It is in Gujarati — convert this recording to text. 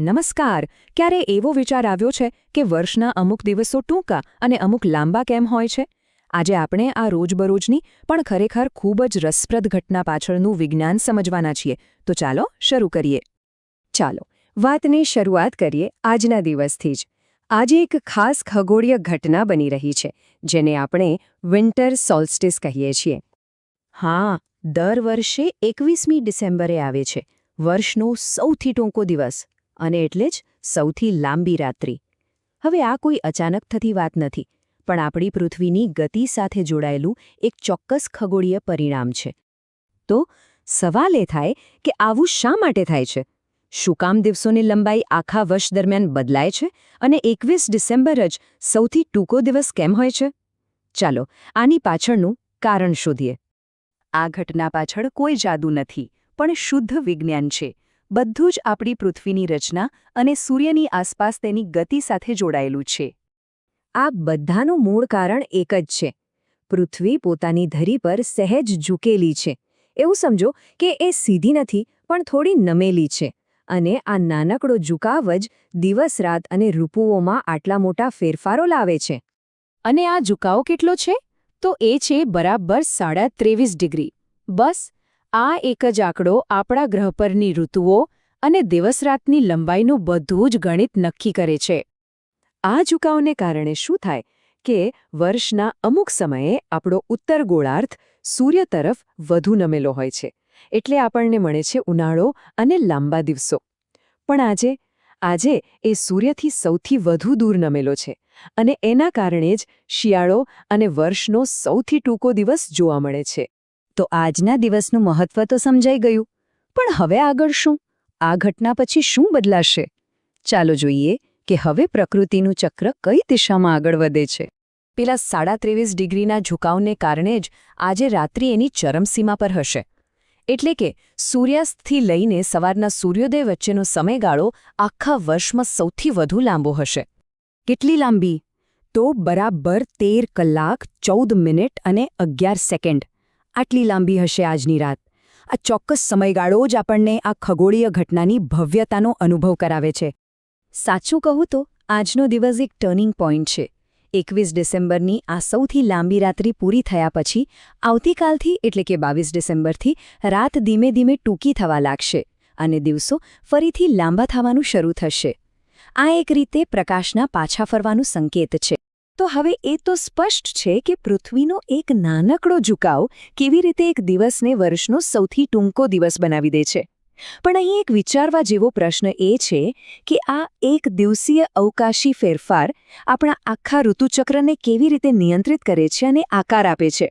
નમસ્કાર. ક્યારે એવો વિચાર આવ્યો છે કે વર્ષના અમુક દિવસો ટૂંકા અને અમુક લાંબા કેમ હોય છે? આજે આપણે આ રોજબરોજની પણ ખરેખર ખૂબ જ રસપ્રદ ઘટના પાછળનું વિજ્ઞાન સમજવાના છીએ. તો ચાલો શરૂ કરીએ. ચાલો, વાતની શરૂઆત કરીએ આજના દિવસથી જ. આજે એક ખાસ ખગોળીય ઘટના બની રહી છે, જેને આપણે વિન્ટર સોલ્સ્ટિસ કહીએ છીએ. હા, દર વર્ષે એકવીસમી ડિસેમ્બરે આવે છે. વર્ષનો સૌથી ટૂંકો દિવસ. અને એટલે જ સૌથી લાંબી રાત્રિ. હવે આ કોઈ અચાનક થતી વાત નથી, પણ આપણી પૃથ્વીની ગતિ સાથે જોડાયેલું એક ચોક્કસ ખગોળીય પરિણામ છે. તો સવાલ એ થાય કે આવું શા માટે થાય છે? શું કામ દિવસોની લંબાઈ આખા વર્ષ દરમિયાન બદલાય છે અને એકવીસ ડિસેમ્બર જ સૌથી ટૂંકો દિવસ કેમ હોય છે? ચાલો, આની પાછળનું કારણ શોધીએ. આ ઘટના પાછળ કોઈ જાદુ નથી, પણ શુદ્ધ વિજ્ઞાન છે. બધું જ આપણી પૃથ્વીની રચના અને સૂર્યની આસપાસ તેની ગતિ સાથે જોડાયેલું છે. આ બધાનું મૂળ કારણ એક જ છે. પૃથ્વી પોતાની ધરી પર સહેજ ઝૂકેલી છે. એવું સમજો કે એ સીધી નથી, પણ થોડી નમેલી છે અને આ નાનકડો ઝુકાવ જ દિવસ રાત અને ઋતુઓમાં આટલા મોટા ફેરફારો લાવે છે. અને આ ઝુકાવ કેટલો છે? તો એ છે બરાબર સાડા ત્રેવીસ ડિગ્રી. બસ આ એક જ આંકડો આપણા ગ્રહ પરની ઋતુઓ અને દિવસરાતની લંબાઈનું બધું જ ગણિત નક્કી કરે છે. આ ઝુકાવને કારણે શું થાય કે વર્ષના અમુક સમયે આપણો ઉત્તર ગોળાર્ધ સૂર્ય તરફ વધુ નમેલો હોય છે, એટલે આપણને મળે છે ઉનાળો અને લાંબા દિવસો. પણ આજે આજે એ સૂર્યથી સૌથી વધુ દૂર નમેલો છે અને એના કારણે જ શિયાળો અને વર્ષનો સૌથી ટૂંકો દિવસ જોવા મળે છે. તો આજના દિવસનું મહત્વ તો સમજાઈ ગયું. પણ હવે આગળ શું? આ ઘટના પછી શું બદલાશે? ચાલો જોઈએ કે હવે પ્રકૃતિનું ચક્ર કઈ દિશામાં આગળ વધે છે. પેલા સાડા ત્રેવીસ ડિગ્રીના ઝુકાવને કારણે જ આજે રાત્રિ એની ચરમસીમા પર હશે. એટલે કે સૂર્યાસ્તથી લઈને સવારના સૂર્યોદય વચ્ચેનો સમયગાળો આખા વર્ષમાં સૌથી વધુ લાંબો હશે. કેટલી લાંબી? તો બરાબર તેર કલાક, ચૌદ મિનિટ અને અગિયાર સેકન્ડ. આટલી લાંબી હશે આજની રાત. આ ચોક્કસ સમયગાળો જ આપણને આ ખગોળીય ઘટનાની ભવ્યતાનો અનુભવ કરાવે છે. સાચું કહું તો, આજનો દિવસ એક ટર્નિંગ પોઈન્ટ છે. એકવીસ ડિસેમ્બરની આ સૌથી લાંબી રાત્રિ પૂરી થયા પછી, આવતીકાલથી એટલે કે બાવીસ ડિસેમ્બરથી, રાત ધીમે ધીમે ટૂંકી થવા લાગશે અને દિવસો ફરીથી લાંબા થવાનું શરૂ થશે. આ એક રીતે પ્રકાશના પાછા ફરવાનું સંકેત છે. તો હવે એ તો સ્પષ્ટ છે કે પૃથ્વીનો એક નાનકડો ઝુકાવ કેવી રીતે એક દિવસને વર્ષનો સૌથી ટૂંકો દિવસ બનાવી દે છે. પણ અહીં એક વિચારવા જેવો પ્રશ્ન એ છે કે આ એક દિવસીય અવકાશી ફેરફાર આપણા આખા ઋતુચક્રને કેવી રીતે નિયંત્રિત કરે છે અને આકાર આપે છે.